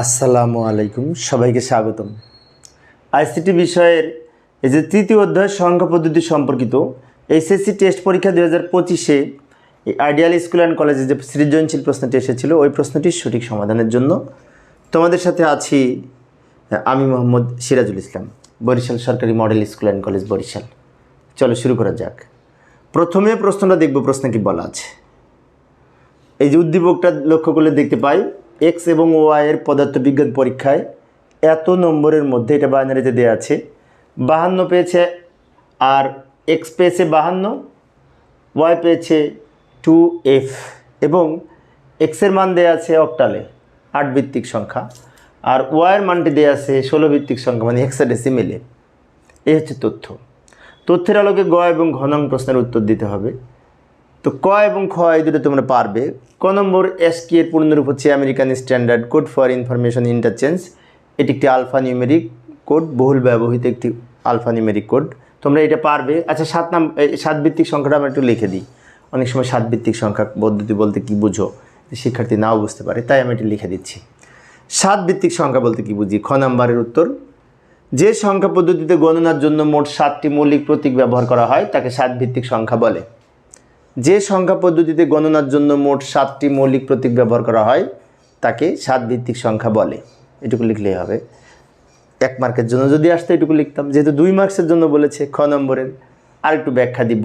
আসসালামু আলাইকুম, সবাইকে স্বাগতম। আইসিটি বিষয়ের এই যে তৃতীয় অধ্যায় সংখ্যা পদ্ধতি সম্পর্কিত এইচএসসি টেস্ট পরীক্ষা দুই হাজার পঁচিশে এই আইডিয়াল স্কুল অ্যান্ড কলেজে যে সৃজনশীল প্রশ্নটি এসেছিল, ওই প্রশ্নটির সঠিক সমাধানের জন্য তোমাদের সাথে আছি আমি মোহাম্মদ সিরাজুল ইসলাম, বরিশাল সরকারি model school and college Barishal. চলো শুরু করা যাক। প্রথমে প্রশ্নটা দেখব, প্রশ্ন কি বলা আছে। এই যে উদ্দীপকটা লক্ষ্য করলে দেখতে পাই এক্স এবং ওয়াই এর পদার্থবিজ্ঞান পরীক্ষায় এত নম্বরের মধ্যে এটা বাইনারিতে দেওয়া আছে। বাহান্ন পেয়েছে আর এক্স পেয়েছে বাহান্ন ওয়াই পেয়েছে টু এফ এবং এক্সের মান দেওয়া আছে অক্টালে আট ভিত্তিক সংখ্যা। আর ওয়াইয়ের মানটি দেওয়া আছে ষোলো ভিত্তিক সংখ্যা মানে হেক্সাডেসিমেলে এই হচ্ছে তথ্য। তথ্যের আলোকে গ এবং ঘনং প্রশ্নের উত্তর দিতে হবে। তো ক এবং খ এই দুটো তোমরা পারবে। ক নম্বর এসকি এর পূর্ণরূপ হচ্ছে American standard code for information interchange এটি একটি আলফা নিউমেরিক কোড বহুল ব্যবহৃত একটি আলফা নিউমেরিক কোড তোমরা এটা পারবে। আচ্ছা সাত নাম সাত ভিত্তিক সংখ্যাটা আমরা একটু লিখে দিই। অনেক সময় সাত ভিত্তিক সংখ্যা পদ্ধতি বলতে কি বুঝো? শিক্ষার্থী নাও বুঝতে পারে, তাই আমি এটি লিখে দিচ্ছি। সাত ভিত্তিক সংখ্যা বলতে কি বুঝি? খ নাম্বারের উত্তর। যে সংখ্যা পদ্ধতিতে গণনার জন্য মোট সাতটি মৌলিক প্রতীক ব্যবহার করা হয়, তাকে সাত ভিত্তিক সংখ্যা বলে। যে সংখ্যা পদ্ধতিতে গণনার জন্য মোট সাতটি মৌলিক প্রতীক ব্যবহার করা হয়, তাকে সাত ভিত্তিক সংখ্যা বলে। এটুকু লিখলেই হবে। এক মার্কের জন্য যদি আসতো এটুকু লিখতাম। যেহেতু দুই মার্কসের জন্য বলেছে, খ নম্বরের আর একটু ব্যাখ্যা দিব।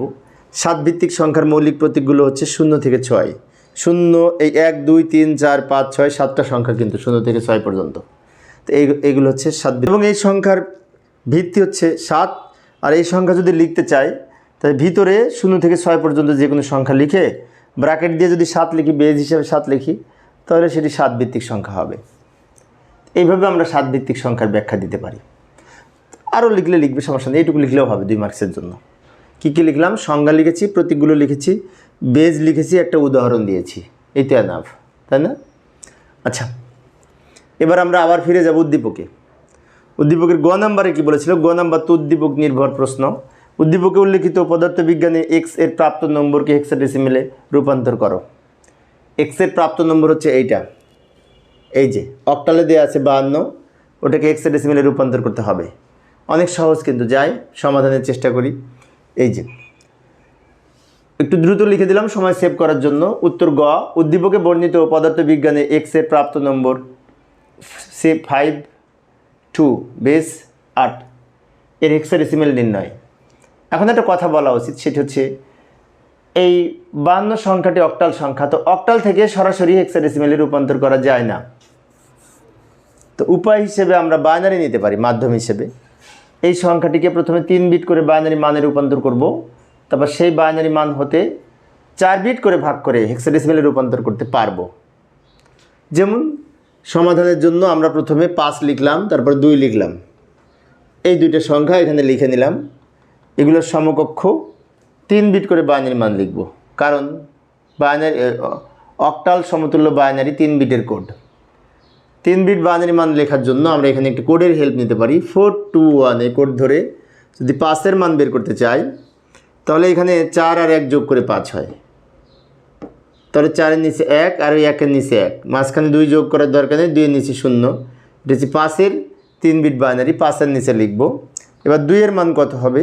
সাত ভিত্তিক সংখ্যার মৌলিক প্রতীকগুলো হচ্ছে শূন্য থেকে ছয়। শূন্য, এই এক, দুই, তিন, চার, পাঁচ, ছয়, সাতটা সংখ্যা কিন্তু শূন্য থেকে ছয় পর্যন্ত। তো এই, এগুলো হচ্ছে সাত এবং এই সংখ্যার ভিত্তি হচ্ছে সাত। আর এই সংখ্যা যদি লিখতে চাই তাহলে ভিতরে শূন্য থেকে ছয় পর্যন্ত যে কোনো সংখ্যা লিখে ব্র্যাকেট দিয়ে যদি সাত লিখি, বেজ হিসাবে সাত লিখি, তাহলে সেটি সাত ভিত্তিক সংখ্যা হবে। এইভাবে আমরা সাত ভিত্তিক সংখ্যার ব্যাখ্যা দিতে পারি। আরও লিখলে লিখবে, সমস্যা নেই, এইটুকু লিখলেও হবে দুই মার্কসের জন্য। কী কী লিখলাম? সংজ্ঞা লিখেছি, প্রতীকগুলো লিখেছি, বেজ লিখেছি, একটা উদাহরণ দিয়েছি। এইটা নাভ তাই না? আচ্ছা এবার আমরা আবার ফিরে যাব উদ্দীপকে। উদ্দীপকের গ নাম্বারে কি বলেছিল? গ নাম্বার তো উদ্দীপক নির্ভর প্রশ্ন। উদ্দীপকে উল্লেখিত পদার্থবিজ্ঞানে এক্সের প্রাপ্ত নম্বরকে হেক্সাডেসিমেলে রূপান্তর করো। এক্সের প্রাপ্ত নম্বর হচ্ছে এইটা। এই যে অক্টালে দেওয়া আছে বাহান্ন, ওটাকে হেক্সাডেসিমেলে রূপান্তর করতে হবে। অনেক সহজ কিন্তু, যাই, সমাধানের চেষ্টা করি। এই যে, একটু দ্রুত লিখে দিলাম, সময় সেভ করার জন্য। উত্তর গ, উদ্দীপকে বর্ণিত পদার্থবিজ্ঞানে এক্সের প্রাপ্ত নম্বর সে ফাইভ টু বেস আট। এর হেক্সাডেসিমেল নির্ণয়। এখন একটা কথা বলা উচিত, সেটি হচ্ছে এই বান্ন সংখ্যাটি অক্টাল সংখ্যা, তো অক্টাল থেকে সরাসরি হেক্সাডেসিমেলে রূপান্তর করা যায় না। তো উপায় হিসেবে আমরা বাইনারি নিতে পারি, মাধ্যম হিসেবে। এই সংখ্যাটিকে প্রথমে তিন বিট করে বাইনারি মানে রূপান্তর করব, তারপর সেই বাইনারি মান হতে চার বিট করে ভাগ করে হেক্সাডেসিমেলে রূপান্তর করতে পারব। যেমন, সমাধানের জন্য আমরা প্রথমে পাঁচ লিখলাম, তারপর দুই লিখলাম। এই দুইটা সংখ্যা এখানে লিখে নিলাম। এগুলোর সমকক্ষ তিন বিট করে বাইনারি মান লিখব। কারণ বাইনারি অক্টাল সমতুল্য বাইনারি তিন বিটের কোড। তিন বিট বাইনারি মান লেখার জন্য আমরা এখানে একটি কোডের হেল্প নিতে পারি। ফোর টু ওয়ান এই কোড ধরে যদি পাঁচের মান বের করতে চাই, তাহলে এখানে চার আর এক যোগ করে পাঁচ হয়। তাহলে চারের নিচে এক আর ওই একের নিচে এক। মাঝখানে দুই যোগ করার দরকার নেই, দুইয়ের নিচে শূন্য। এটা হচ্ছে পাঁচের তিন বিট বাইনারি, পাঁচের নিচে লিখব। এবার দুইয়ের মান কত হবে?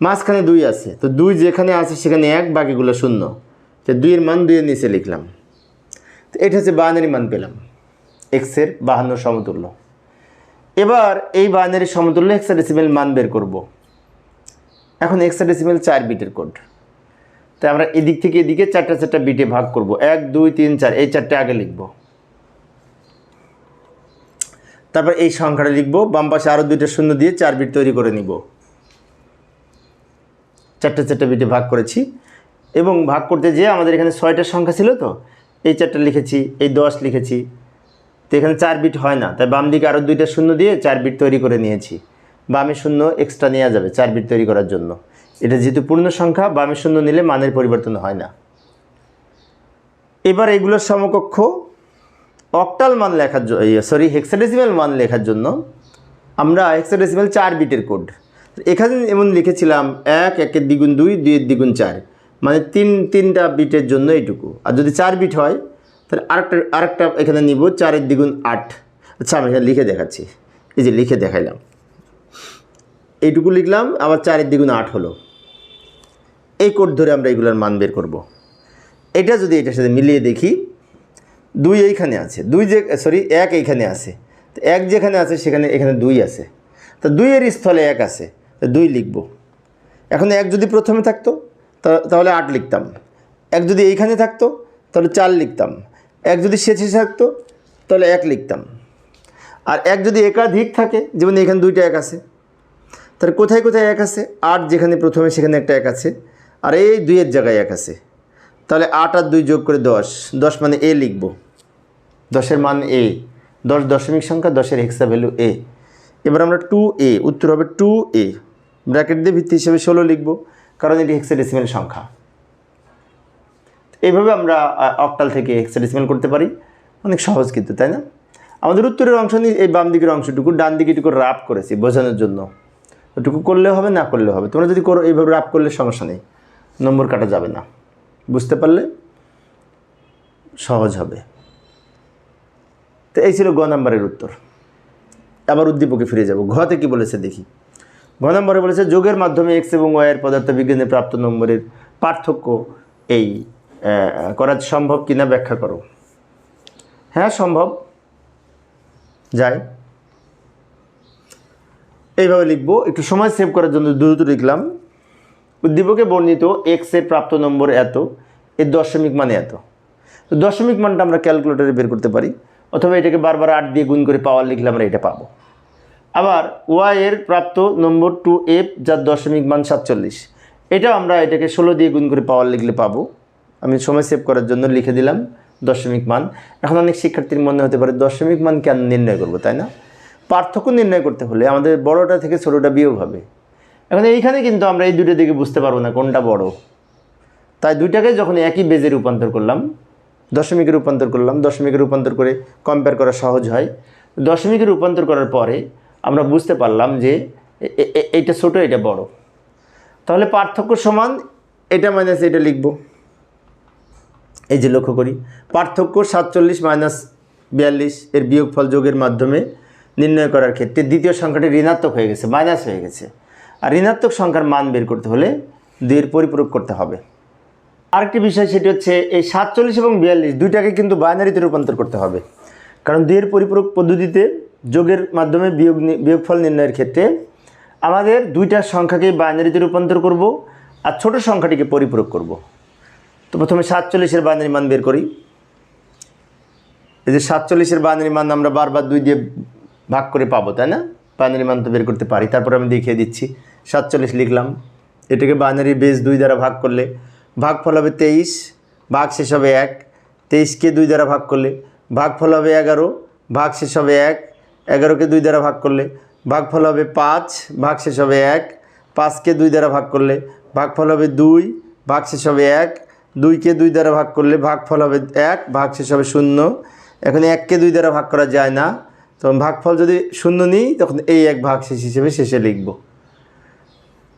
মাঝখানে দুই আছে। তো দুই যেখানে আছে, সেখানে এক, বাকিগুলো শূন্য। তো দুইয়ের মান দুইয়ের নিচে লিখলাম। তো এটা হচ্ছে বাইনারি মান পেলাম। এক্সের বাহান্ন সমতুল্য। এবার এই বাইনারি সমতুল্য হেক্সাডেসিমেল মান বের করব। এখন হেক্সাডেসিমেল চার বিটের কোড তাই আমরা এদিক থেকে এদিকে চারটা চারটা বিটে ভাগ করব। এক, দুই, তিন, চার, এই চারটে আগে লিখব। তারপর এই সংখ্যাটা লিখব। বাম পাশে আরও দুইটা শূন্য দিয়ে চার বিট তৈরি করে নিব। চারটে চারটে বিটে ভাগ করেছি। এবং ভাগ করতে যেয়ে আমাদের এখানে ছয়টা সংখ্যা ছিল তো, এই চারটা লিখেছি, এই দশ লিখেছি। তো এখানে চার বিট হয় না, তাই বাম দিকে আরও দুইটা শূন্য দিয়ে চার বিট তৈরি করে নিয়েছি। বামে শূন্য এক্সট্রা নেওয়া যাবে চার বিট তৈরি করার জন্য। এটা যেহেতু পূর্ণ সংখ্যা, বামে শূন্য নিলে মানের পরিবর্তন হয় না। এবার এগুলোর সমকক্ষ অক্টাল মান লেখার সরি হেক্সাডেসিমাল মান লেখার জন্য আমরা হেক্সাডেসিমাল চার বিটের কোড এখানে এমন লিখেছিলাম, এক, একের দ্বিগুণ দুই, দুইয়ের দ্বিগুণ চার। মানে তিন, তিনটা বিটের জন্য এইটুকু। আর যদি চার বিট হয়, তাহলে আরেকটা আরেকটা এখানে নিব, চারের দ্বিগুণ আট। আচ্ছা আমি এখানে লিখে দেখাচ্ছি। এই যে লিখে দেখাইলাম। এইটুকু লিখলাম, আবার চারের দ্বিগুণ আট হলো। এই কোড ধরে আমরা এগুলোর মান বের করব। এটা যদি এটার সাথে মিলিয়ে দেখি, দুই এইখানে আছে। দুই যে, সরি, এক এইখানে আছে। তো এক যেখানে আছে, সেখানে এখানে দুই আছে। তো দুইয়ের স্থলে এক আছে। দুই লিখব। এখন এক যদি প্রথমে থাকতো তাহলে আট লিখতাম। এক যদি এইখানে থাকতো, তাহলে চার লিখতাম। এক যদি শেষে থাকতো, তাহলে এক লিখতাম। আর এক যদি একাধিক থাকে, যেমন এখানে দুইটা এক আছে, তাহলে কোথায় কোথায় এক আছে? আট যেখানে প্রথমে, সেখানে একটা এক আছে। আর এই দুইয়ের জায়গায় এক আছে। তাহলে আট আর দুই যোগ করে দশ। দশ মানে এ লিখব। দশের মান এ। দশ দশমিক সংখ্যা, দশের হেক্সা ভ্যালু এ। এবার আমরা টু এ, উত্তর হবে টু এ। ব্র্যাকেট দিয়ে ভিত্তি হিসেবে ষোলো লিখব, কারণ এটি হেক্সাডেসিমেল সংখ্যা। এইভাবে আমরা অক্টাল থেকে হেক্সাডেসিমেল করতে পারি। অনেক সহজ কিন্তু, তাই না? আমাদের উত্তরের অংশ নিয়ে এই বাম দিকের অংশটুকু, ডান দিকে এটুকু রাপ করেছি বোঝানোর জন্য। ওটুকু করলে হবে, না করলে হবে? তোমরা যদি করো এইভাবে রাপ করলে সমস্যা নেই। নম্বর কাটা যাবে না। বুঝতে পারলে সহজ হবে। তো এই ছিল গ নাম্বারের উত্তর। আবার উদ্দীপকে ফিরে যাব। ঘতে কি বলেছে দেখি। ঘ নম্বরে বলেছে, যোগের মাধ্যমে এক্স এবং ওয়াইয়ের পদার্থবিজ্ঞানে প্রাপ্ত নম্বরের পার্থক্য এই করা সম্ভব কিনা ব্যাখ্যা করো। হ্যাঁ সম্ভব। যায় এইভাবে লিখব। একটু সময় সেভ করার জন্য দ্রুত লিখলাম। উদ্দীপকে বর্ণিত এক্সের প্রাপ্ত নম্বর এত, এর দশমিক মানে এত। দশমিক মানটা আমরা ক্যালকুলেটরে বের করতে পারি, অথবা এটাকে বারবার আট দিয়ে গুণ করে পাওয়ার লিখলে আমরা এটা পাবো। আবার ওয়াই এর প্রাপ্ত নম্বর টু এফ যার দশমিক মান সাতচল্লিশ। এটাও আমরা এটাকে ষোলো দিয়ে গুণ করে পাওয়ার লিখলে পাবো। আমি সময় সেভ করার জন্য লিখে দিলাম দশমিক মান। এখন অনেক শিক্ষার্থীর মনে হতে পারে দশমিক মান কেন নির্ণয় করব, তাই না? পার্থক্য নির্ণয় করতে হলে আমাদের বড়টা থেকে ছোটোটা বিয়োগ হবে। এখন এইখানে কিন্তু আমরা এই দুটো দিকে বুঝতে পারব না কোনটা বড়। তাই দুইটাকে যখন একই বেজে রূপান্তর করলাম, দশমিকে রূপান্তর করলাম, দশমিকে রূপান্তর করে কম্পেয়ার করা সহজ হয়। দশমিকে রূপান্তর করার পরে আমরা বুঝতে পারলাম যে এটা ছোট এটা বড়। তাহলে পার্থক্য সমান এটা মাইনাস এটা লিখব। এই যে লক্ষ্য করি, পার্থক্য সাতচল্লিশ মাইনাস বিয়াল্লিশ এর বিয়োগফল যোগের মাধ্যমে নির্ণয় করার ক্ষেত্রে দ্বিতীয় সংখ্যাটি ঋণাত্মক হয়ে গেছে মাইনাস হয়ে গেছে। আর ঋণাত্মক সংখ্যার মান বের করতে হলে দুইয়ের পরিপূরক করতে হবে। আরেকটি বিষয় সেটি হচ্ছে, এই সাতচল্লিশ এবং বিয়াল্লিশ দুইটাকে কিন্তু বাইনারিতে রূপান্তর করতে হবে। কারণ দুইয়ের পরিপূরক পদ্ধতিতে যোগের মাধ্যমে বিয়োগ বিয়োগফল নির্ণয়ের ক্ষেত্রে আমাদের দুইটা সংখ্যাকে বাইনারিতে রূপান্তর করব আর ছোট সংখ্যাটিকে পরিপূরক করব। তো প্রথমে সাতচল্লিশের বাইনারি মান বের করি। এই যে সাতচল্লিশের বাইনারি মান আমরা বারবার দুই দিয়ে ভাগ করে পাবো, তাই না? বাইনারি মান তো বের করতে পারি। তারপর আমি দেখিয়ে দিচ্ছি। সাতচল্লিশ লিখলাম। এটাকে বাইনারি বেস দুই দ্বারা ভাগ করলে ভাগফল হবে তেইশ, ভাগ শেষ হবে এক। তেইশকে দুই দ্বারা ভাগ করলে ভাগফল হবে এগারো, ভাগ শেষ হবে এক। এগারোকে দুই দ্বারা ভাগ করলে ভাগফল হবে পাঁচ, ভাগ শেষ হবে এক। পাঁচকে দুই দ্বারা ভাগ করলে ভাগফল হবে দুই, ভাগ শেষ হবে এক। দুইকে দুই দ্বারা ভাগ করলে ভাগফল হবে এক, ভাগ শেষ হবে শূন্য। এখন এককে দুই দ্বারা ভাগ করা যায় না। তখন ভাগফল যদি শূন্য নিই, তখন এই এক ভাগ শেষ হিসেবে শেষে লিখব।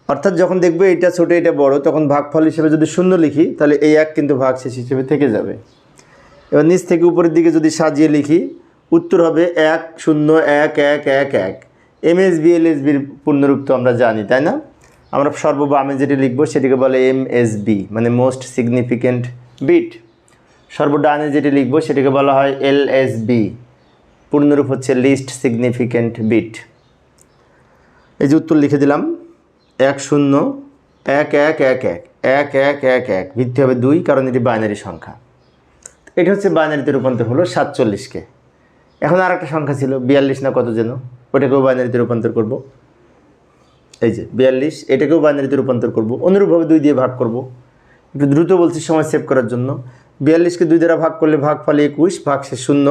অর্থাৎ যখন দেখব এটা ছোটো, এটা বড়, তখন ভাগফল হিসেবে যদি শূন্য লিখি, তাহলে এই এক কিন্তু ভাগ শেষ হিসেবে থেকে যাবে। এবার নিচ থেকে উপরের দিকে যদি সাজিয়ে লিখি উত্তর হবে এক শূন্য এক এক এক এক। M S B L S বির পূর্ণরূপ তো আমরা জানি, তাই না? আমরা সর্ববামে যেটি লিখব সেটিকে বলে এম এস বি মানে মোস্ট সিগনিফিক্যান্ট বিট সর্বডানে যেটি লিখব সেটিকে বলা হয় এল এস বি পূর্ণরূপ হচ্ছে লিস্ট সিগনিফিক্যান্ট বিট এই যে উত্তর লিখে দিলাম, এক শূন্য, এক এক এক এক এক এক এক এক, ভিত্তি হবে দুই, কারণ এটি বাইনারি সংখ্যা। এটা হচ্ছে বাইনারিতে রূপান্তর হলো সাতচল্লিশকে এখন আর একটা সংখ্যা ছিল, বিয়াল্লিশ না কত যেন? ওটাকেও বাইনারিতে রূপান্তর করব। এই যে, বিয়াল্লিশ, এটাকেও বাইনারিতে রূপান্তর করব। অনুরূপভাবে দুই দিয়ে ভাগ করব। একটু দ্রুত বলছি, সময় সেভ করার জন্য। বিয়াল্লিশকে দুই দ্বারা ভাগ করলে ভাগফল একুশ ভাগ শেষ শূন্য।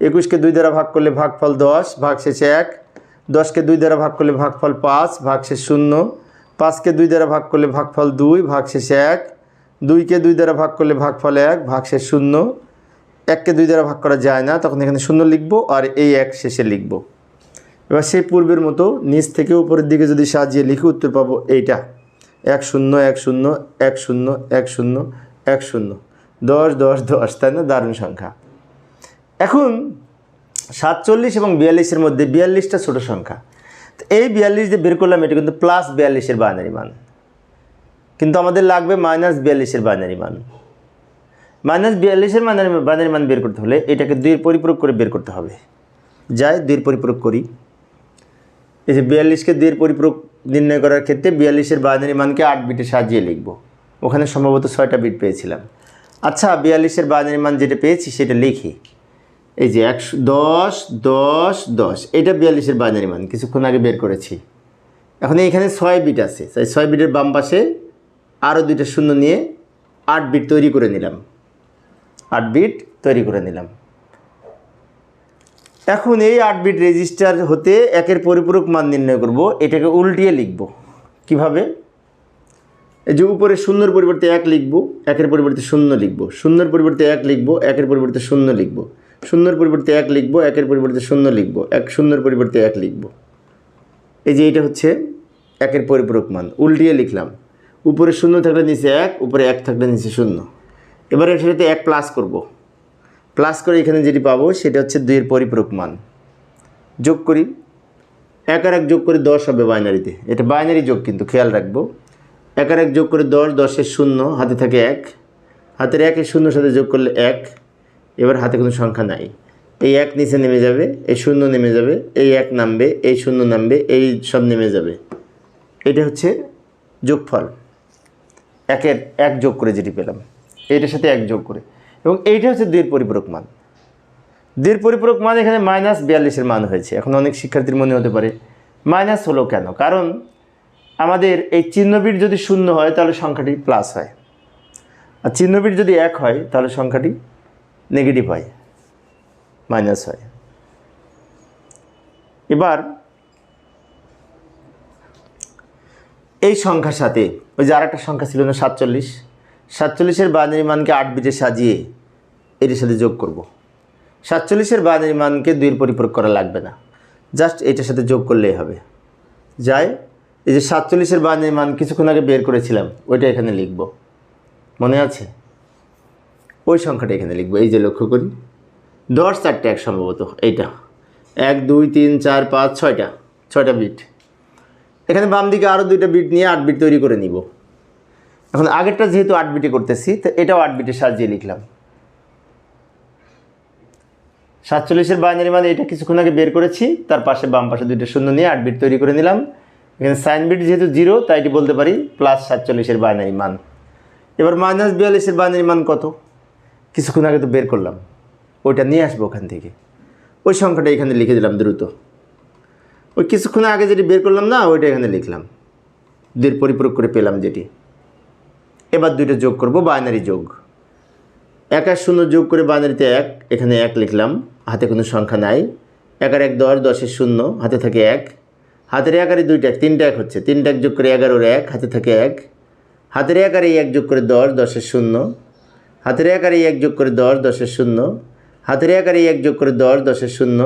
একুশকে দুই দ্বারা ভাগ করলে ভাগ ফল দশ ভাগ শেষে এক। দশকে দুই দ্বারা ভাগ করলে ভাগফল পাঁচ ভাগ শেষ শূন্য। পাঁচকে দুই দ্বারা ভাগ করলে ভাগফল দুই ভাগ শেষে এক। দুইকে দুই দ্বারা ভাগ করলে ভাগফল এক ভাগ শেষ শূন্য। এককে দুই দ্বারা ভাগ করা যায় না, তখন এখানে শূন্য লিখব আর এই এক শেষে লিখব। এবার সেই পূর্বের মতো নিচ থেকে উপরের দিকে যদি সাজিয়ে লিখে উত্তর পাবো এইটা। এক শূন্য এক শূন্য এক শূন্য এক শূন্য এক শূন্য। দশ দশ দশ, তাই না? দারুণ সংখ্যা। এখন সাতচল্লিশ এবং বিয়াল্লিশের মধ্যে বিয়াল্লিশটা ছোট সংখ্যা। তো এই বিয়াল্লিশ দিয়ে বের করলাম, এটা কিন্তু প্লাস বিয়াল্লিশের বাইনারি মান। কিন্তু আমাদের লাগবে মাইনাস বিয়াল্লিশের বাইনারি মান। মাইনাস বিয়াল্লিশের বাইনারি বাইনারি মান বের করতে হলে এটাকে দুইয়ের পরিপূরক করে বের করতে হবে। যাই দুইয়ের পরিপূরক করি। এই যে বিয়াল্লিশকে দুইয়ের পরিপূরক নির্ণয় করার ক্ষেত্রে বিয়াল্লিশের বাইনারি মানকে আট বিটে সাজিয়ে লিখব। ওখানে সম্ভবত ছয়টা বিট পেয়েছিলাম। আচ্ছা বিয়াল্লিশের বাইনারি মান যেটা পেয়েছি সেটা লিখি। এই যে একশো, দশ দশ দশ, এটা বিয়াল্লিশের বাইনারি মান, কিছুক্ষণ আগে বের করেছি। এখন এইখানে ছয় বিট আছে, তাই ছয় বিটের বাম পাশে আরও দুইটা শূন্য নিয়ে আট বিট তৈরি করে নিলাম। আট বিট তৈরি করে নিলাম। এখন এই আট বিট রেজিস্টার হতে একের পরিপূরক মান নির্ণয় করব, এটাকে উল্টিয়ে লিখব। কীভাবে? এই যে উপরে শূন্যর পরিবর্তে এক লিখব, একের পরিবর্তে শূন্য লিখব। শূন্যর পরিবর্তে এক লিখব, একের পরিবর্তে শূন্য লিখব। শূন্যর পরিবর্তে এক লিখব, একের পরিবর্তে শূন্য লিখব। এক শূন্যর পরিবর্তে এক লিখব। এই যে এটা হচ্ছে একের পরিপূরক মান। উল্টিয়ে লিখলাম। উপরে শূন্য থাকলে নিচে এক, উপরে এক থাকলে নিচে শূন্য। এবার এটার সাথে এক প্লাস করব। প্লাস করে এখানে যেটি পাবো, সেটা হচ্ছে দুইয়ের পরিপূরক মান। যোগ করি। এক আর এক যোগ করে দশ হবে বাইনারিতে এটা বাইনারি যোগ কিন্তু, খেয়াল রাখব। এক আর এক যোগ করে দশ, দশের শূন্য, হাতে থাকে এক। হাতের একের শূন্যর সাথে যোগ করলে এক। এবার হাতে কোনো সংখ্যা নাই। এই এক নিচে নেমে যাবে, এই শূন্য নেমে যাবে, এই এক নামবে, এই শূন্য নামবে, এই সব নেমে যাবে। এটা হচ্ছে যোগফল। একের এক যোগ করে যেটি পেলাম। এইটার সাথে এক যোগ করে। এবং এইটা হচ্ছে দুইয়ের পরিপূরক মান। দুইয়ের পরিপূরক মান এখানে মাইনাস বিয়াল্লিশের মান হয়েছে। এখন অনেক শিক্ষার্থীর মনে হতে পারে, মাইনাস হলো কেন? কারণ আমাদের এই চিহ্নবিট যদি শূন্য হয়, তাহলে সংখ্যাটি প্লাস হয়। আর চিহ্নবিট যদি এক হয়, তাহলে সংখ্যাটি নেগেটিভ হয় মাইনাস হয়। এবার এই সংখ্যার সাথে, ওই যে আরেকটা সংখ্যা ছিল না সাতচল্লিশ সাতচল্লিশের বাইনারি মানকে আট বিটে সাজিয়ে এটির সাথে যোগ করব। সাতচল্লিশের বাইনারি মানকে দুইয়ের পরিপূরক করা লাগবে না। জাস্ট এটার সাথে যোগ করলেই হবে। যাই, এই যে সাতচল্লিশের বাইনারি মান কিছুক্ষণ আগে বের করেছিলাম, ওইটা এখানে লিখব। মনে আছে? ওই সংখ্যাটা এখানে লিখব। এই যে লক্ষ্য করি, দশ চারটে এক সম্ভবত, এইটা। এক, দুই, তিন, চার, পাঁচ, ছয়টা ছয়টা বিট। এখানে বাম দিকে আরও দুইটা বিট নিয়ে আট বিট তৈরি করে নিব। এখন আগেরটা যেহেতু আট বিটে করতেছি, তো এটাও আট সাজিয়ে লিখলাম সাতচল্লিশের বাইনারি মানে এটা কিছুক্ষণ আগে বের করেছি, তার পাশে বাম পাশে দুইটা শূন্য নিয়ে আট বিট তৈরি করে নিলাম। এখানে সাইন বিট যেহেতু জিরো, তাই এটি বলতে পারি প্লাস সাতচল্লিশের বাইনারি মান। এবার মাইনাস বিয়াল্লিশের বাইনারি মান কত? কিছুক্ষণ আগে তো বের করলাম। ওইটা নিয়ে আসব ওখান থেকে। ওই সংখ্যাটা এখানে লিখে দিলাম দ্রুত। ওই কিছুক্ষণ আগে যেটি বের করলাম না, ওইটা এখানে লিখলাম। দুইয়ের পরিপূরক করে পেলাম যেটি। এবার দুইটা যোগ করব, বাইনারি যোগ। এক আর শূন্য যোগ করে বাইনারিতে এক, এখানে এক লিখলাম, হাতে কোনো সংখ্যা নাই। এক আর এক দশ দশের শূন্য, হাতে থাকে এক। হাতের এক দুইটা এক, তিনটা এক হচ্ছে, তিনটা এক যোগ করে এগারোর এক, হাতে থাকে এক। হাতের এক এক যোগ করে দশ দশের শূন্য। হাতের এক এক যোগ করে দশ দশের শূন্য। হাতের এক এক যোগ করে দশ দশের শূন্য।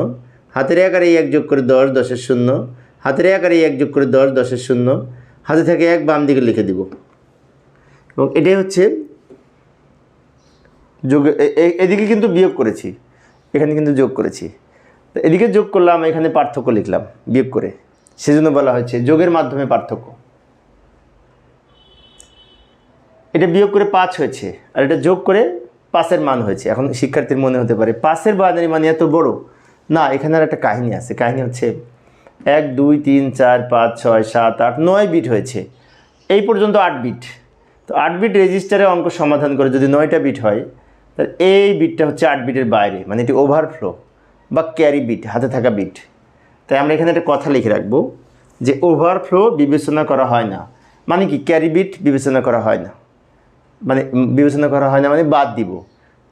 হাতের এক এক যোগ করে দশ দশের শূন্য। হাতের এক এক যোগ করে দশ দশের শূন্য। হাতে থেকে এক, বাম দিকে লিখে দিব। এবং এটাই হচ্ছে যোগ এদিকে কিন্তু বিয়োগ করেছি, এখানে কিন্তু যোগ করেছি। তো এদিকে যোগ করলাম, এখানে পার্থক্য লিখলাম, বিয়োগ করে। সেজন্য বলা হয়েছে যোগের মাধ্যমে পার্থক্য। এটা বিয়োগ করে পাঁচ হয়েছে, আর এটা যোগ করে পাঁচের মান হয়েছে। এখন শিক্ষার্থীর মনে হতে পারে, পাঁচের বানারি মানে এত বড়? না, এখানে আর একটা কাহিনী আছে। কাহিনী হচ্ছে এক, দুই, তিন, চার, পাঁচ, ছয়, সাত, আট, নয় বিট হয়েছে। এই পর্যন্ত আট বিট তো আট বিট রেজিস্টারে অঙ্ক সমাধান করে যদি নয়টা বিট হয় তাহলে এই বিটটা হচ্ছে আট বিটের বাইরে মানে এটি ওভারফ্লো বা ক্যারি বিট, হাতে থাকা বিট। তাই আমরা এখানে একটা কথা লিখে রাখব যে ওভারফ্লো বিবেচনা করা হয় না। মানে কি? ক্যারি বিট বিবেচনা করা হয় না। মানে বিবেচনা করা হয় না মানে বাদ দিব।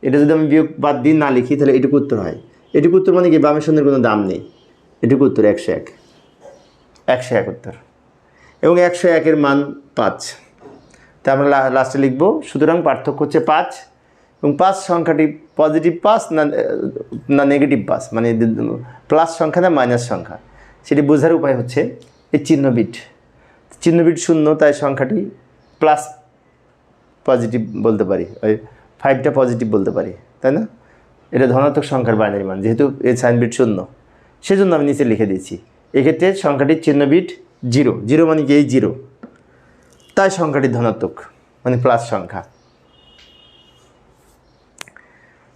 এটা যদি আমি বিয়োগ বাদ দিই না লিখি, তাহলে এটুকু উত্তর হয়। এটুকু উত্তর মানে কি? বামের শূন্যের কোনো দাম নেই। এটুকু উত্তর একশো এক। একশো এক উত্তর। এবং একশো একের মান পাঁচ। তা আমরা লাস্টে লিখব, সুতরাং পার্থক্য হচ্ছে পাঁচ, এবং পাঁচ সংখ্যাটি পজিটিভ পাস না না নেগেটিভ পাস মানে প্লাস সংখ্যা না মাইনাস সংখ্যা? সেটি বোঝার উপায় হচ্ছে এই চিহ্নবিট। চিহ্নবিট শূন্য, তাই সংখ্যাটি প্লাস পজিটিভ বলতে পারি, ওই ফাইভটা পজিটিভ বলতে পারি, তাই না? এটা ধনাত্মক সংখ্যার বাইনারি মান, যেহেতু এই সাইন বিট শূন্য, সেজন্য আমি নিচে লিখে দিয়েছি। এক্ষেত্রে সংখ্যাটির চিহ্নবিট জিরো জিরো মানে কি? এই জিরো তাই সংখ্যাটি ধনাত্মক মানে প্লাস সংখ্যা।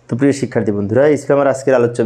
তো প্রিয় শিক্ষার্থী বন্ধুরা ইসলামের আজকের আলোচ্য